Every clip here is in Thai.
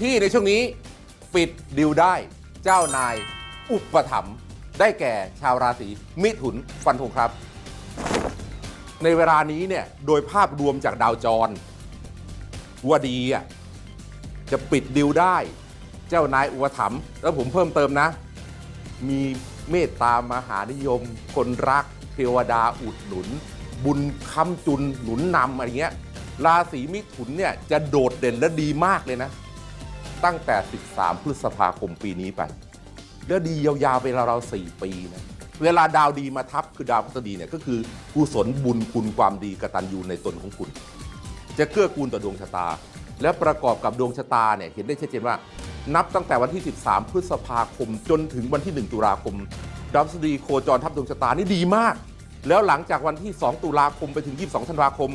ที่ในช่วงนี้ปิดดิวได้เจ้านายอุปถัมภ์ได้แก่ชาวราศีมิถุนฟันธงครับ ในเวลานี้เนี่ยโดยภาพรวมจากดาวจรว่าดีอะจะปิดดิวได้ เจ้านายอุปถัมภ์แล้วผมเพิ่มเติมนะ มีเมตตามหานิยม คนรัก เทวดาอุดหนุน บุญค้ำจุนหนุนนำอะไรเงี้ยราศีมิถุนเนี่ยจะโดดเด่นและดีมากเลยนะ ตั้งแต่ 13 พฤษภาคมปีนี้ไป แล้วดียาวๆไปราวๆ4ปีนะเวลาดาวดีมาทับคือดาวพฤษฎีเนี่ยก็คือกุศลบุญคุณความดีกตัญญูในตนของคุณ จะเกื้อกูลต่อดวงชะตา และประกอบกับดวงชะตาเนี่ยเห็นได้ชัดเจนว่า นับตั้งแต่วันที่ 13 พฤษภาคมจนถึงวันที่ 1 ตุลาคม ดาวพฤษฎีโคจรทับดวงชะตานี่ดีมาก แล้วหลังจากวันที่ 2 ตุลาคมไปถึง 22 ธันวาคม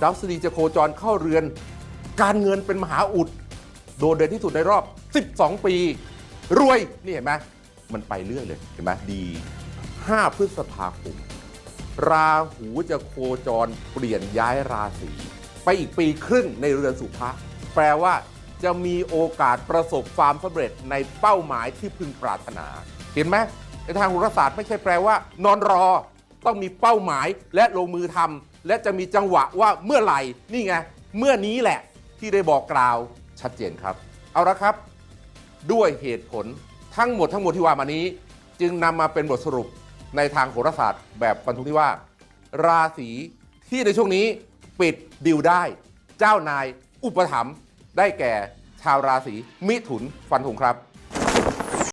ดาวพฤษฎีจะโคจรเข้าเรือน การเงินเป็นมหาอุด โดดเด่นที่สุดในรอบ 12 ปี รวย นี่เห็นไหมมันไปเรื่อยเลย เห็นไหมดี 5 พฤษภาคม ราหูจะโคจรเปลี่ยนย้ายราศี ไปอีกปีครึ่งในเรือนสุภะแปลว่าจะมีโอกาสประสบความสำเร็จในเป้าหมายที่พึงปรารถนา เห็นไหมในทางโหราศาสตร์ไม่ใช่แปลว่า นอนรอต้องมีเป้าหมายและลงมือทำและจะมีจังหวะว่าเมื่อไหร่นี่ไง เมื่อนี้แหละที่ได้บอกกล่าว ชัดเจนครับ เอาละครับ ด้วยเหตุผลทั้งหมดทั้งหมดที่ว่ามานี้ จึงนำมาเป็นบทสรุปในทางโหราศาสตร์ แบบฟันธงที่ว่า ราศีที่ในช่วงนี้ปิดดิวได้ เจ้านายอุปถัมภ์ได้แก่ชาวราศีมิถุนฟันธงครับ